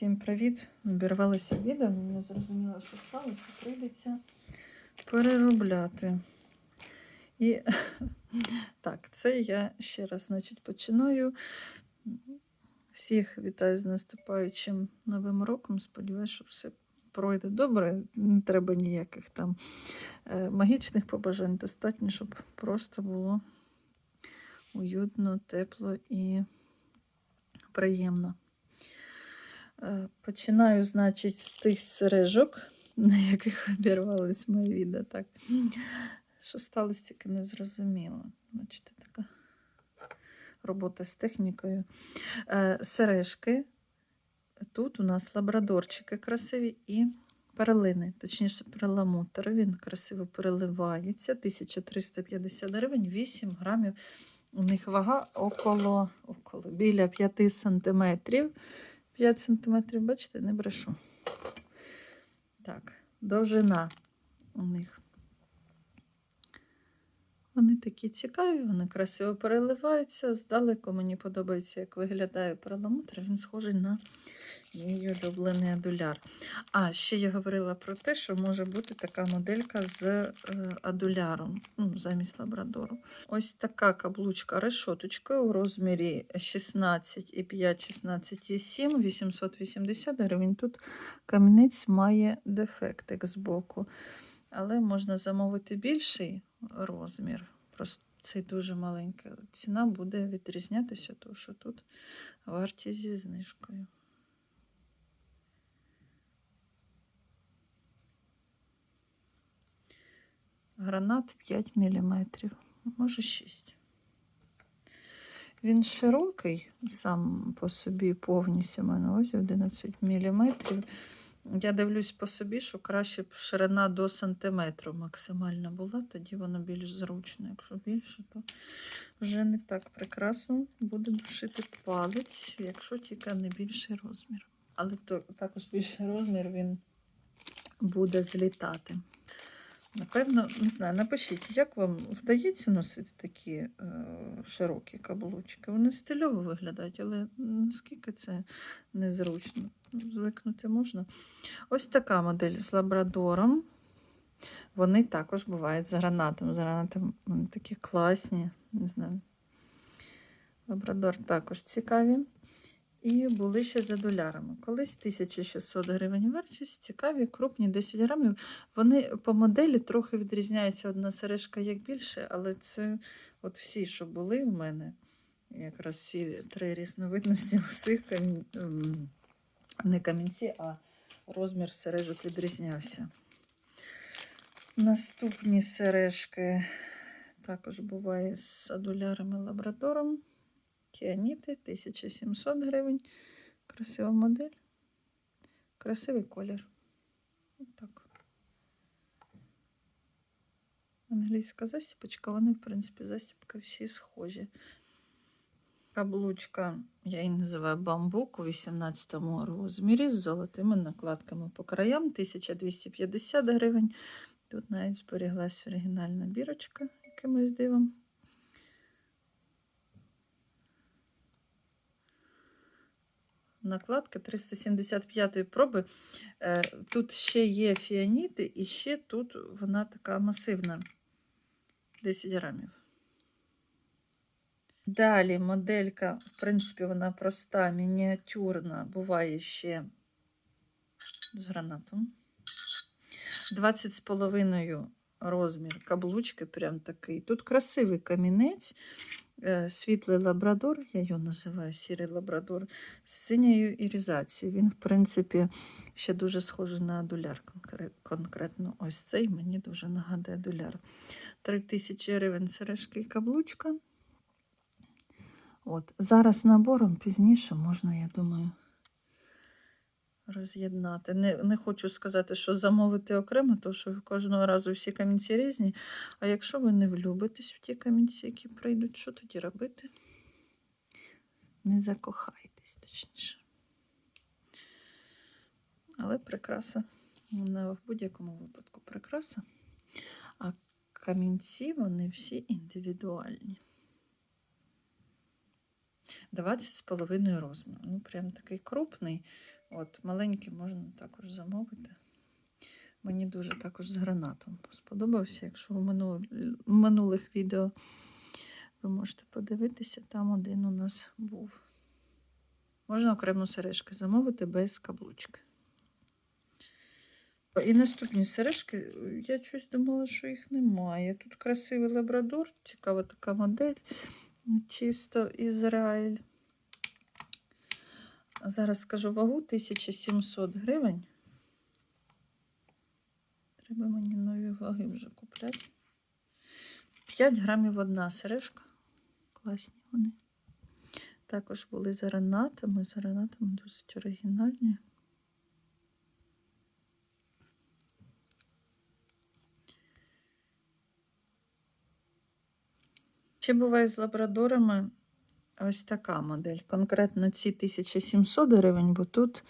Всім привіт! Обірвалося відео, не зрозуміла, що сталося. Прийдеться переробляти. І так, це я ще раз значить, починаю. Всіх вітаю з наступаючим новим роком. Сподіваюся, що все пройде добре. Не треба ніяких там е, магічних побажань. Достатньо, щоб просто було уютно, тепло і приємно. Е, Починаю, значить, з тих сережок, на яких обірвалось моє відео. Так. Що сталося, тільки не зрозуміло. Бачите, така робота з технікою. Е, Сережки. Тут у нас лабрадорчики красиві і перлини, точніше, перламутр. Він красиво переливається. 1350 гривень, 8 грамів. У них вага около, около біля 5 сантиметрів. 5 сантиметрів, бачите, не брешу. Так, довжина у них. Вони такі цікаві, вони красиво переливаються. Здалеку мені подобається, як виглядає перламутр. Він схожий на мій улюблений адуляр. А ще я говорила про те, що може бути така моделька з е, адуляром ну, замість лабрадору. Ось така каблучка решоточка у розмірі 16,5, 16,7, 880 гривень. Тут камінець має дефектик з боку. Але можна замовити більший розмір. Просто цей дуже маленький. Ціна буде відрізнятися, тому що тут вартість зі знижкою. Гранат 5 мм, може 6. Він широкий, сам по собі повністю мене ось 11 мм. Я дивлюсь по собі, що краще б ширина до сантиметру максимальна була, тоді воно більш зручно. Якщо більше, то вже не так прекрасно буде душити палець, якщо тільки не більший розмір. Але то, також більший розмір він буде злітати. Напевно, не знаю, напишіть, як вам вдається носити такі е, широкі каблучки? Вони стильово виглядають, але наскільки це незручно? Звикнути можна. Ось така модель з лабрадором. Вони також бувають з гранатом. З гранатом вони такі класні. Не знаю. Лабрадор також цікаві. І були ще за долярами. Колись 1600 гривень вартість, цікаві, крупні 10 грамів. Вони по моделі трохи відрізняються одна сережка як більше, але це от всі, що були в мене, якраз всі три різновидності усіх ем, не камінці, а розмір сережок відрізнявся. Наступні сережки також буває з адулярами лабрадором. Кіаніти 1700 гривень. Красива модель. Красивий колір. Отак. Англійська застіпочка, вони, в принципі, застіпки всі схожі. Каблучка, я її називаю бамбук у 18 розмірі з золотими накладками по краям 1250 гривень. Тут навіть зберіглась оригінальна бірочка якимось дивом. Накладка 375 проби. Е, Тут ще є фіаніти, і ще тут вона така масивна. 10 грамів. Далі моделька, в принципі, вона проста, мініатюрна, буває ще з гранатом. 20,5 розмір каблучки, прям такий. Тут красивий камінець. Е, світлий лабрадор, я його називаю сірий лабрадор, з синьою ірізацією. Він, в принципі, ще дуже схожий на адуляр. Конкретно ось цей мені дуже нагадує адуляр. 3000 гривень сережки і каблучка. От, Зараз набором пізніше можна, я думаю, роз'єднати. Не, не хочу сказати, що замовити окремо, тому що кожного разу всі камінці різні. А якщо ви не влюбитесь в ті камінці, які прийдуть, що тоді робити? Не закохайтесь, точніше. Але прикраса, вона в будь-якому випадку прикраса. А камінці, вони всі індивідуальні. 20,5 розміру. Ну, прям такий крупний. От, маленький можна також замовити. Мені дуже також з гранатом сподобався. Якщо в в минулих відео ви можете подивитися, там один у нас був. Можна окремо сережки замовити без каблучки. І наступні сережки, я щось думала, що їх немає. Тут красивий лабрадор, цікава така модель. Чисто Ізраїль. Зараз скажу вагу 1700 гривень. Треба мені нові ваги вже купляти. 5 грамів одна сережка. Класні вони. Також були з аронатами. З аронатами досить оригінальні. Ще буває з лабрадорами ось така модель. Конкретно ці 1700 гривень, бо тут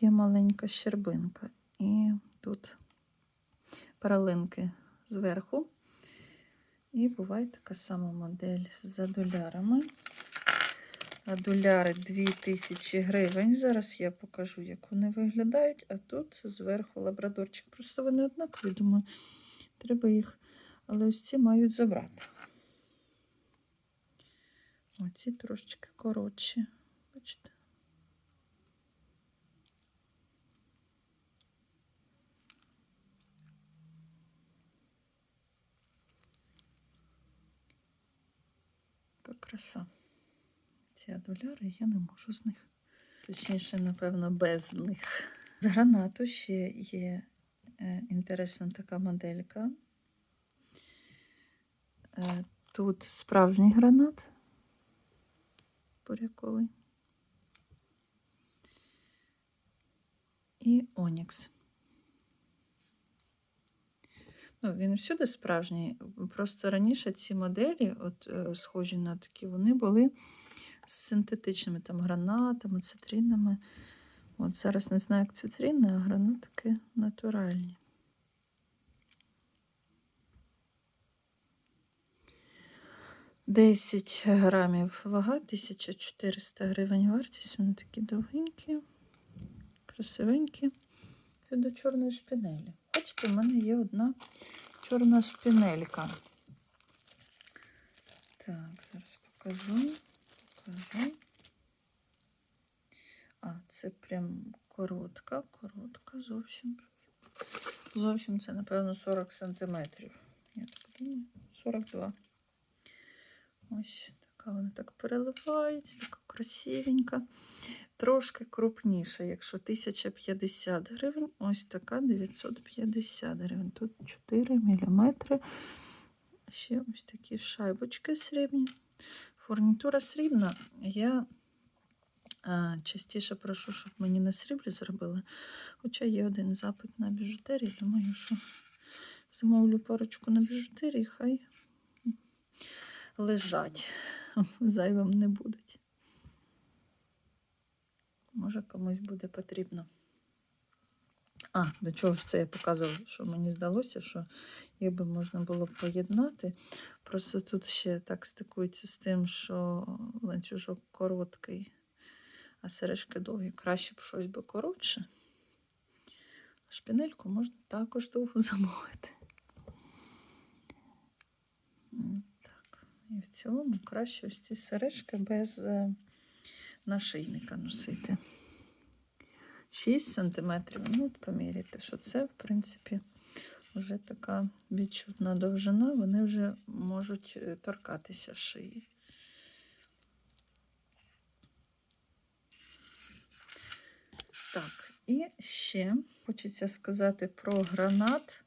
є маленька щербинка. І тут паралинки зверху. І буває така сама модель з адулярами. Адуляри 2000 гривень. Зараз я покажу, як вони виглядають. А тут зверху лабрадорчик. Просто вони однакові, думаю, треба їх. Але ось ці мають забрати. Оці трошечки коротші. Бачите? Яка краса. Ці адуляри я не можу з них. Точніше, напевно, без них. З гранату ще є е, інтересна така моделька. Е, Тут справжній гранат буряковий. І Онікс. Ну, він всюди справжній. Просто раніше ці моделі, от е, схожі на такі, вони були з синтетичними там гранатами, цитринами. От зараз не знаю, як цитрини, а гранатики натуральні. Десять грамів вага, 1400 гривень вартість. Вони такі довгенькі, красивенькі. Це до чорної шпінелі. Бачите, в мене є одна чорна шпінелька. Так, зараз покажу. покажу. А, це прям коротка, коротка, зовсім. Зовсім це, напевно, 40 сантиметрів. Я так думаю, 42. Ось така вона так переливається, така красивенька. Трошки крупніша, якщо 1050 гривень, ось така 950 гривень. Тут 4 мм. Ще ось такі шайбочки срібні. Фурнітура срібна. Я а, частіше прошу, щоб мені на сріблі зробили. Хоча є один запит на біжутерії, думаю, що замовлю парочку на біжутерії, хай лежать. Зайвим не будуть. Може, комусь буде потрібно. А, до чого ж це я показувала, що мені здалося, що їх би можна було поєднати. Просто тут ще так стикується з тим, що ланцюжок короткий, а сережки довгі. Краще б щось би коротше. Шпінельку можна також довго замовити. І в цілому краще ось ці сережки без е, нашийника носити. 6 см. Ну, от поміряйте, що це, в принципі, вже така відчутна довжина, вони вже можуть е, торкатися шиї. Так, і ще хочеться сказати про гранат.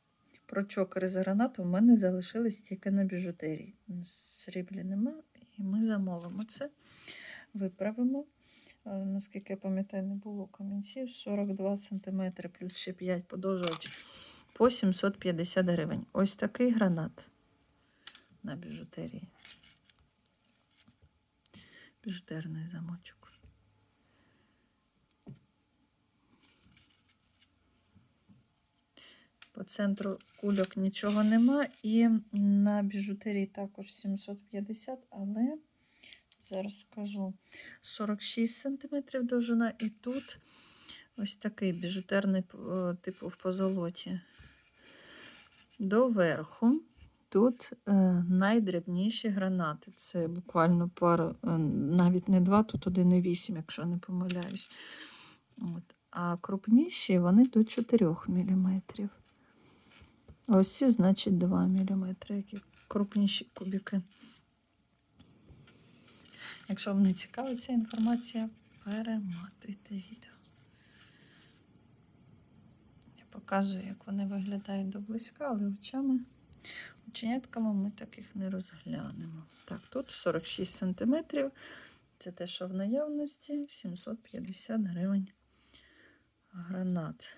Про чокери з гранату в мене залишились тільки на біжутерії. Сріблі нема, і ми замовимо це, виправимо. Е, Наскільки я пам'ятаю, не було камінців. 42 см плюс ще 5 подовжувач по 750 гривень. Ось такий гранат на біжутерії. Біжутерний замочок. По центру кульок нічого нема. І на біжутерії також 750, але зараз скажу. 46 см довжина, і тут ось такий біжутерний е, типу в позолоті. Доверху тут е, найдрібніші гранати. Це буквально пару, е, навіть не 2, тут 1,8, якщо не помиляюсь. От. А крупніші вони до 4 мм. Ось ці, значить, 2 мм, які крупніші кубики. Якщо вам не цікава ця інформація, перематуйте відео. Я показую, як вони виглядають доблизька, але очами, оченятками ми таких не розглянемо. Так, тут 46 см. Це те, що в наявності 750 гривень гранат.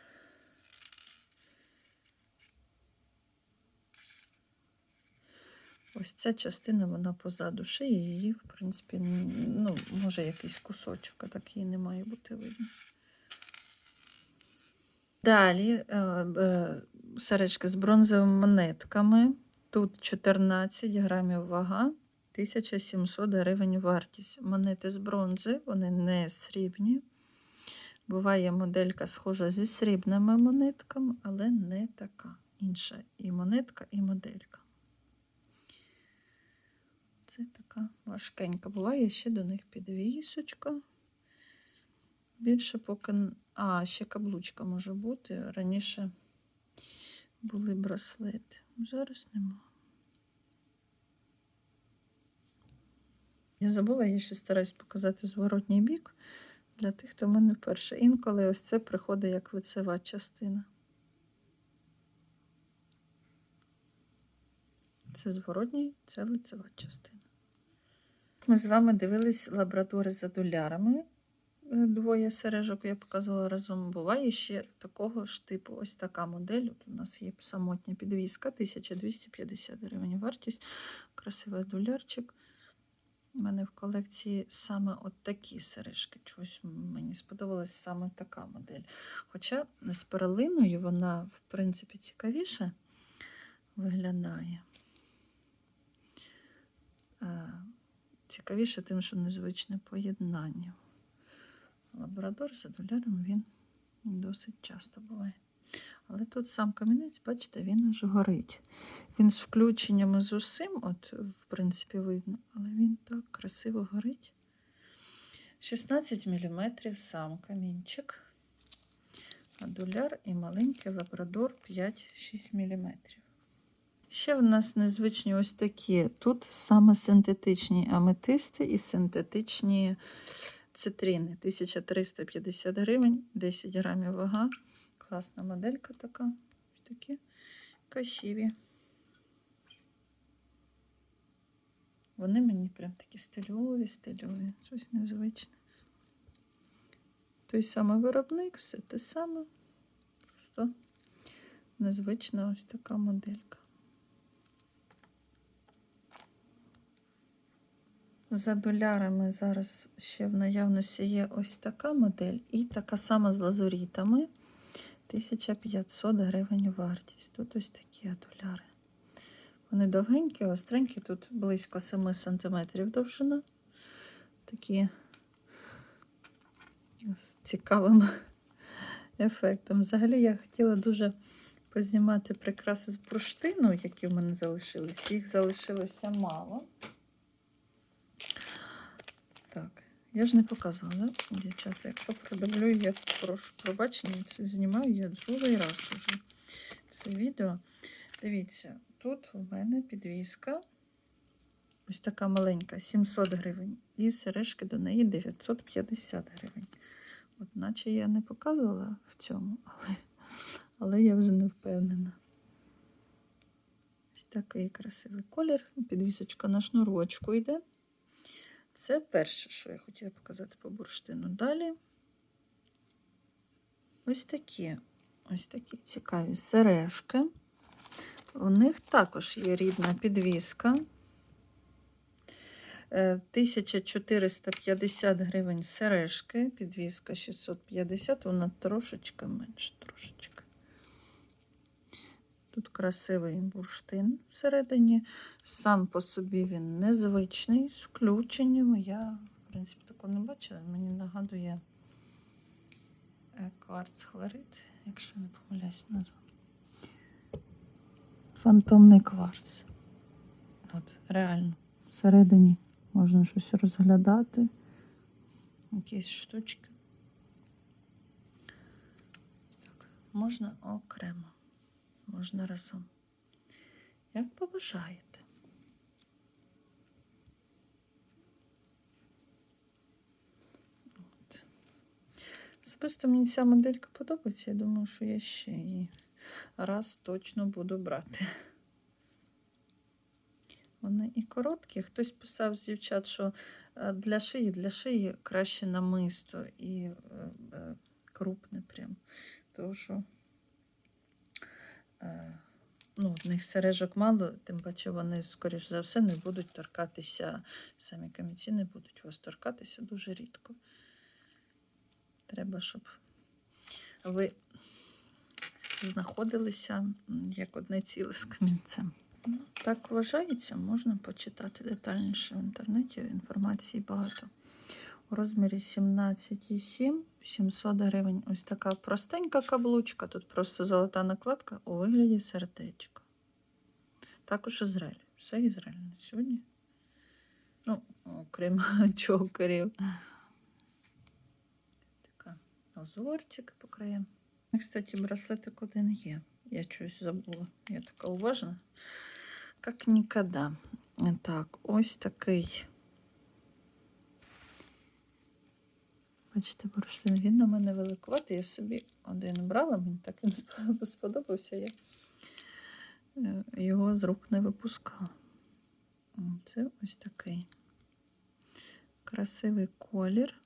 Ось ця частина, вона позаду шиї, її, в принципі, ну, може якийсь кусочок, а так її не має бути видно. Далі е, е, сережки з бронзовими монетками. Тут 14 грамів вага, 1700 гривень вартість. Монети з бронзи, вони не срібні. Буває моделька схожа зі срібними монетками, але не така. Інша і монетка, і моделька. Це така важкенька. Буває ще до них підвісочка. Більше поки. А, ще каблучка може бути. Раніше були браслети. Зараз нема. Я забула, я ще стараюсь показати зворотній бік для тих, хто в мене вперше. Інколи ось це приходить як лицева частина. Це зворотній, це лицева частина. Ми з вами дивились лабрадори за долярами. Двоє сережок я показувала разом. Буває ще такого ж типу, ось така модель. От у нас є самотня підвіска, 1250 гривень вартість. Красивий долярчик. У мене в колекції саме от такі сережки. Чогось мені сподобалась саме така модель. Хоча з перлиною вона, в принципі, цікавіше виглядає. Цікавіше тим, що незвичне поєднання. Лабрадор за доляром він досить часто буває. Але тут сам камінець, бачите, він аж горить. Він з включеннями з усім, от, в принципі, видно, але він так красиво горить. 16 мм сам камінчик, а доляр і маленький лабрадор 5-6 мм. Ще в нас незвичні ось такі. Тут саме синтетичні аметисти і синтетичні цитрини. 1350 гривень, 10 грамів вага. Класна моделька така. Ось такі кашіві. Вони мені прям такі стильові, стильові, щось незвичне. Той самий виробник, все те саме. Просто незвична ось така моделька. За долярами зараз ще в наявності є ось така модель і така сама з лазурітами. 1500 гривень вартість. Тут ось такі доляри. Вони довгенькі, остренькі, тут близько 7 см довжина. Такі з цікавим ефектом. Взагалі я хотіла дуже познімати прикраси з бурштину, які в мене залишились. Їх залишилося мало. Так, я ж не показувала, да, дівчата. Якщо продавлю, я прошу пробачення, це знімаю я другий раз уже це відео. Дивіться, тут у мене підвіска. Ось така маленька, 700 гривень. І сережки до неї 950 гривень. От наче я не показувала в цьому, але, але я вже не впевнена. Ось такий красивий колір. Підвісочка на шнурочку йде. Це перше, що я хотіла показати по бурштину. Далі ось такі ось такі цікаві сережки. У них також є рідна підвіска. 1450 гривень сережки, підвіска 650, вона трошечки менше, трошечки. Тут красивий бурштин всередині. Сам по собі він незвичний, з включенням. Я, в принципі, такого не бачила. Мені нагадує е, кварц хлорид, якщо не помиляюсь назву. Фантомний кварц. От, реально. Всередині можна щось розглядати. Якісь штучки. Так, можна окремо, можна разом. Як побажаєте. От. Особисто мені ця моделька подобається. Я думаю, що я ще її раз точно буду брати. Вони і короткі. Хтось писав з дівчат, що е, для шиї, для шиї краще намисто і е, е, крупне прям. Тому що ну, в них сережок мало, тим паче вони, скоріш за все, не будуть торкатися, самі камінці не будуть вас торкатися дуже рідко. Треба, щоб ви знаходилися як одне ціле з камінцем. Ну, так вважається, можна почитати детальніше в інтернеті. Інформації багато. У розмірі 17,7 700 гривень. Ось така простенька каблучка. Тут просто золота накладка у вигляді сердечка. Також Ізраїль. Все Ізраїль на сьогодні. Ну, окрім чокерів. Така озорчик по краям. Кстати, браслетик один є. Я щось забула. Я така уважна. Як ніколи. Так, ось такий. Бачите, бурштин, він на мене великуватий. Я собі один брала, мені так він сподобався. Я е, його з рук не випускала. Це ось такий красивий колір.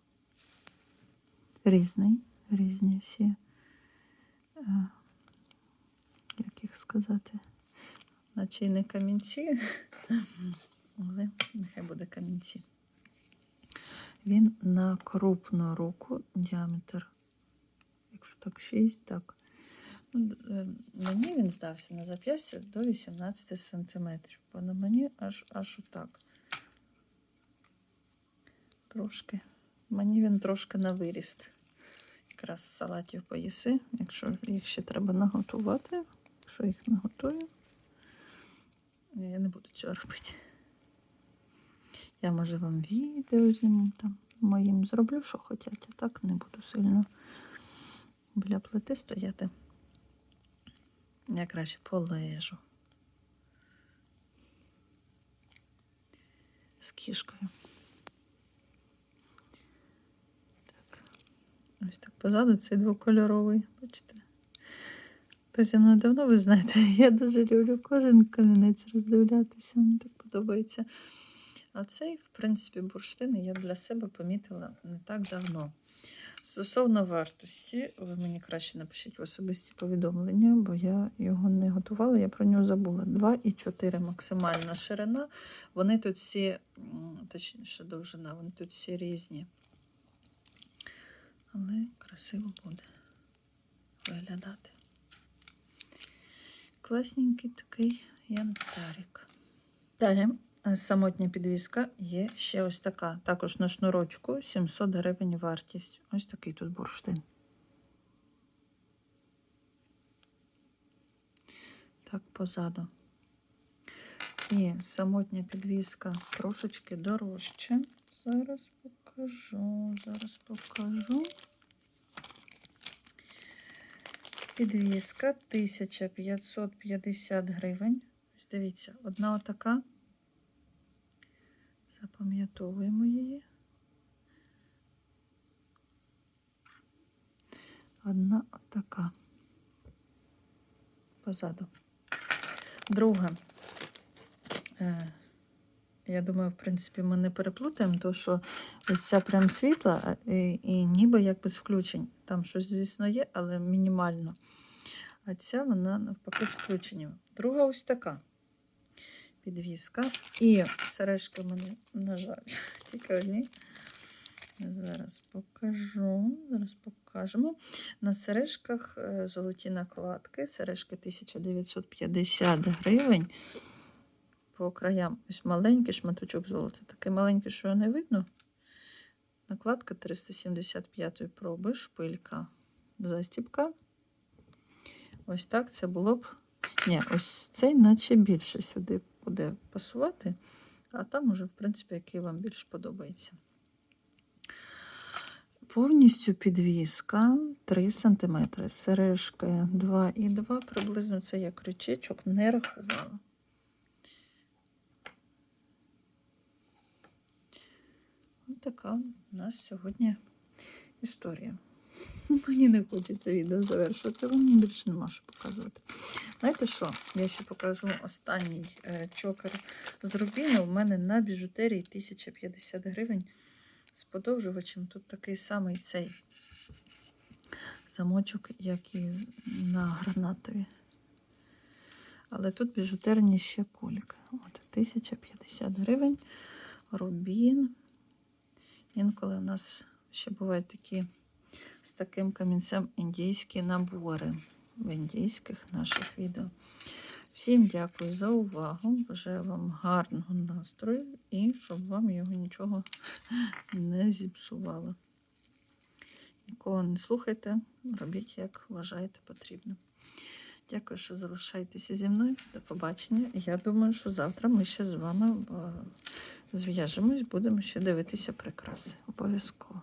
Різний, різні всі. е, Як їх сказати? Наче й не камінці, але нехай буде камінці. Він на крупну руку діаметр, якщо так 6, так. Ну, е, мені він здався на зап'ястя до 18 см, бо на мені аж аж отак. Трошки. Мені він трошки на виріст. Якраз салатів поїси, якщо їх ще треба наготувати. Якщо їх наготую, я не буду цього робити. Я може вам відео зніму там моїм зроблю, що хочуть, а так не буду сильно біля плити стояти. Я краще полежу. З кішкою. Так. Ось так позаду цей двокольоровий, бачите? Хто зі мною давно, ви знаєте, я дуже люблю кожен камінець роздивлятися, мені так подобається. А цей, в принципі, бурштин я для себе помітила не так давно. Стосовно вартості, ви мені краще напишіть в особисті повідомлення, бо я його не готувала, я про нього забула. 2,4 максимальна ширина. Вони тут всі, точніше, довжина, вони тут всі різні. Але красиво буде виглядати. Класненький такий янтарик. Далі. Е, Самотня підвіска є ще ось така. Також на шнурочку 700 гривень вартість. Ось такий тут бурштин. Так, позаду. І самотня підвіска трошечки дорожче. Зараз покажу, зараз покажу. Підвіска 1550 гривень. Ось дивіться, одна отака. Запам'ятовуємо її. Одна отака. Позаду. Друга. Е, я думаю, в принципі, ми не переплутаємо, тому що ось ця прям світла і, і ніби як без включень. Там щось, звісно, є, але мінімально. А ця вона навпаки з включенням. Друга ось така підвіска. І сережки в мене, на жаль, тільки одні. Зараз покажу. Зараз покажемо. На сережках е, золоті накладки. Сережки 1950 гривень. По краям ось маленький шматочок золота. Такий маленький, що не видно. Накладка 375 проби, шпилька, застіпка. Ось так це було б. Ні, ось цей, наче більше сюди буде пасувати, а там уже, в принципі, який вам більш подобається. Повністю підвіска 3 см. Сережки 2,2 приблизно це як крючечок, не рахувала. Ось така у нас сьогодні історія. Мені не хочеться відео завершувати, мені більше нема що показувати. Знаєте що? Я ще покажу останній е, чокер з рубіну. У мене на біжутерії 1050 гривень з подовжувачем. Тут такий самий цей замочок, як і на гранатові. Але тут біжутерні ще кульки. От, 1050 гривень. Рубін. Інколи у нас ще бувають такі з таким камінцем індійські набори в індійських наших відео. Всім дякую за увагу. Бажаю вам гарного настрою і щоб вам його нічого не зіпсувало. Нікого не слухайте, робіть, як вважаєте потрібно. Дякую, що залишаєтеся зі мною. До побачення. Я думаю, що завтра ми ще з вами е, зв'яжемось, будемо ще дивитися прикраси. Обов'язково.